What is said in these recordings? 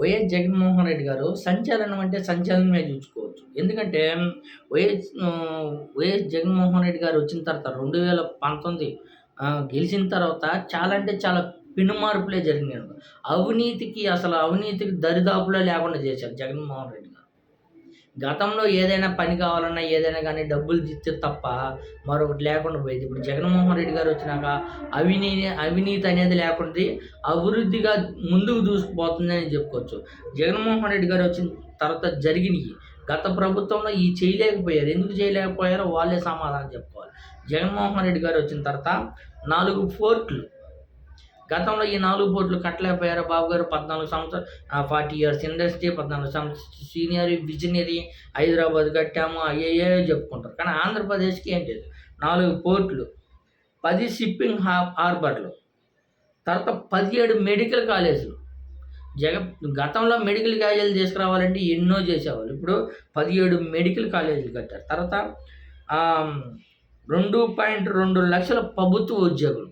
YS Jaganmohan Reddy గారు సంచలనం అంటే సంచలనమే చూసుకోవచ్చు. ఎందుకంటే వైఎస్ వైఎస్ జగన్మోహన్ రెడ్డి గారు వచ్చిన తర్వాత రెండు వేల పంతొమ్మిది గెలిచిన తర్వాత చాలా అంటే చాలా పెనుమార్పులే జరిగినాయి. అవినీతికి అసలు అవినీతికి దరిదాపులో లేకుండా చేశారు జగన్మోహన్ రెడ్డి గారు. గతంలో ఏదైనా పని కావాలన్నా ఏదైనా కానీ డబ్బులు ఇస్తే తప్ప మరొకటి లేకుండా పోయింది. ఇప్పుడు జగన్మోహన్ రెడ్డి గారు వచ్చినాక అవినీతి అవినీతి అనేది లేకుండా అభివృద్ధిగా ముందుకు దూసుకుపోతుందని చెప్పుకోవచ్చు. జగన్మోహన్ రెడ్డి గారు వచ్చిన తర్వాత జరిగినాయి. గత ప్రభుత్వంలో ఈ చేయలేకపోయారు. ఎందుకు చేయలేకపోయారో వాళ్ళే సమాధానం చెప్పుకోవాలి. జగన్మోహన్ రెడ్డి గారు వచ్చిన తర్వాత నాలుగు ఫోర్ట్లు గతంలో ఈ నాలుగు బోర్డులు కట్టలేకపోయారు. బాబు గారు పద్నాలుగు సంవత్సరాలు ఫార్టీ ఇయర్స్ ఇండస్ట్రీ పద్నాలుగు సంవత్సరాలు సీనియర్ విజనరీ హైదరాబాద్ కట్టాము అయ్యే చెప్పుకుంటారు. కానీ ఆంధ్రప్రదేశ్కి ఏం లేదు. నాలుగు పోర్ట్లు పది షిప్పింగ్ హార్బర్లు తర్వాత పదిహేడు మెడికల్ కాలేజీలు. జగ గతంలో మెడికల్ కాలేజీలు తీసుకురావాలంటే ఎన్నో చేసేవాళ్ళు. ఇప్పుడు పదిహేడు మెడికల్ కాలేజీలు కట్టారు. తర్వాత రెండు పాయింట్ రెండు లక్షల ప్రభుత్వ ఉద్యోగులు.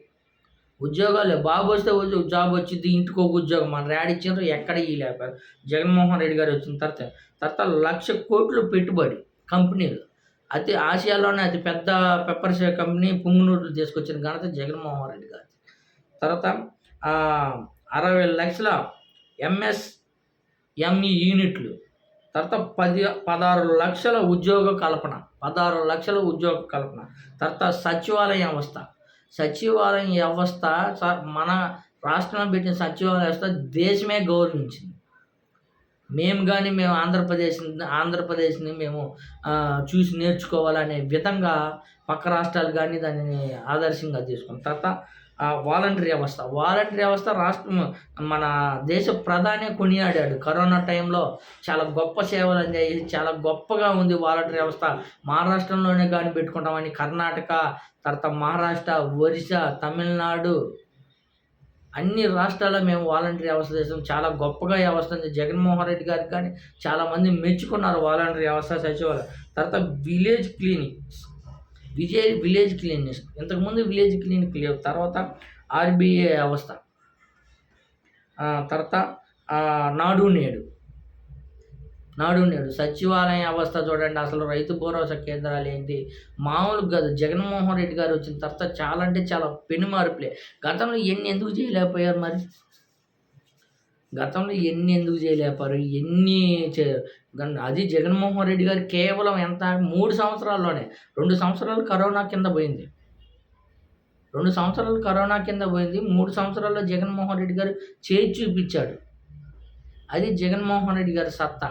ఉద్యోగాలు బాబు వస్తే జాబ్ వచ్చింది ఇంటికి ఒక ఉద్యోగం. మన ర్యాడ్ ఎక్కడ ఇవ్వలేపారు జగన్మోహన్ రెడ్డి గారు వచ్చిన తర్వాత తర్వాత లక్ష కోట్లు పెట్టుబడి కంపెనీలు. అతి ఆసియాలోనే అతి పెద్ద పెప్పర్ కంపెనీ పుంగునూరులు తీసుకొచ్చిన ఘనత జగన్మోహన్ రెడ్డి గారు తర్వాత అరవై లక్షల ఎంఎస్ ఎంఈ యూనిట్లు. తర్వాత పది పదహారు లక్షల ఉద్యోగ కల్పన. పదహారు లక్షల ఉద్యోగ కల్పన. తర్వాత సచివాలయం వ్యవస్థ సచివాలయం వ్యవస్థ మన రాష్ట్రంలో పెట్టిన సచివాలయ వ్యవస్థ దేశమే గౌరవించింది. మేము కానీ మేము ఆంధ్రప్రదేశ్ ఆంధ్రప్రదేశ్ని మేము చూసి నేర్చుకోవాలనే విధంగా పక్క రాష్ట్రాలు కానీ దానిని ఆదర్శంగా తీసుకున్నాం. తర్వాత వాలంటరీ వ్యవస్థ. వాలంటరీ వ్యవస్థ రాష్ట్రం మన దేశ ప్రధాని కొనియాడాడు. కరోనా టైంలో చాలా గొప్ప సేవలు అందాయి చాలా గొప్పగా ఉంది వాలంటరీ వ్యవస్థ. మహారాష్ట్రంలోనే కానీ పెట్టుకుంటామని కర్ణాటక తర్వాత మహారాష్ట్ర ఒరిస్సా తమిళనాడు అన్ని రాష్ట్రాల్లో మేము వాలంటరీ వ్యవస్థ చేసాం. చాలా గొప్పగా వ్యవస్థ ఉంది. జగన్మోహన్ రెడ్డి గారికి కానీ చాలామంది మెచ్చుకున్నారు వాలంటరీ వ్యవస్థ సచివాలయం. తర్వాత village clinics Vijay village clinics ఇంతకుముందు విలేజ్ క్లినిక్ లేవు. తర్వాత ఆర్బీఏ వ్యవస్థ. తర్వాత నాడు నేడు. నాడు నేడు సచివాలయ అవస్థ చూడండి అసలు రైతు భరోసా కేంద్రాలు ఏంటి మామూలుగా కాదు జగన్మోహన్ రెడ్డి గారు వచ్చిన తర్వాత చాలా అంటే చాలా పెను మార్పులే. గతంలో ఎన్ని ఎందుకు చేయలేకపోయారు మరి? గతంలో ఎన్ని ఎందుకు చేయలేపారు ఎన్ని చే అది జగన్మోహన్ రెడ్డి గారు కేవలం ఎంత మూడు సంవత్సరాల్లోనే రెండు సంవత్సరాలు కరోనా కింద పోయింది. రెండు సంవత్సరాలు కరోనా కింద పోయింది మూడు సంవత్సరాల్లో జగన్మోహన్ రెడ్డి గారు చేయి చూపించాడు. అది జగన్మోహన్ రెడ్డి గారి సత్తా.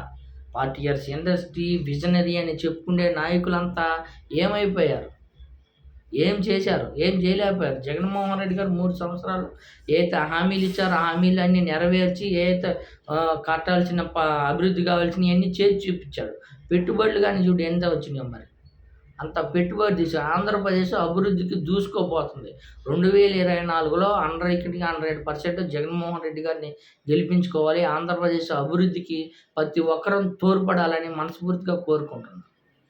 ఫార్టీ ఇయర్స్ ఇండస్ట్రీ విజనరీ అని చెప్పుకునే నాయకులంతా ఏమైపోయారు? ఏం చేశారు? ఏం చేయలేకపోయారు? జగన్మోహన్ రెడ్డి గారు మూడు సంవత్సరాలు ఏదైతే హామీలు ఇచ్చారో హామీలు హామీలన్నీ నెరవేర్చి ఏదైతే కట్టాల్సిన అభివృద్ధి కావాల్సినవన్నీ చేసి చూపించాడు. పెట్టుబడులు కానీ చూడు ఎంత వచ్చినాయో మరి. అంత పెట్టుబడి తీసి ఆంధ్రప్రదేశ్ అభివృద్ధికి దూసుకోపోతుంది. రెండు వేల ఇరవై నాలుగులో హండ్రెడ్కి హండ్రెడ్ పర్సెంట్ జగన్మోహన్ రెడ్డి గారిని గెలిపించుకోవాలి. ఆంధ్రప్రదేశ్ అభివృద్ధికి ప్రతి ఒక్కరూ తోడ్పడాలని మనస్ఫూర్తిగా కోరుకుంటున్నాను.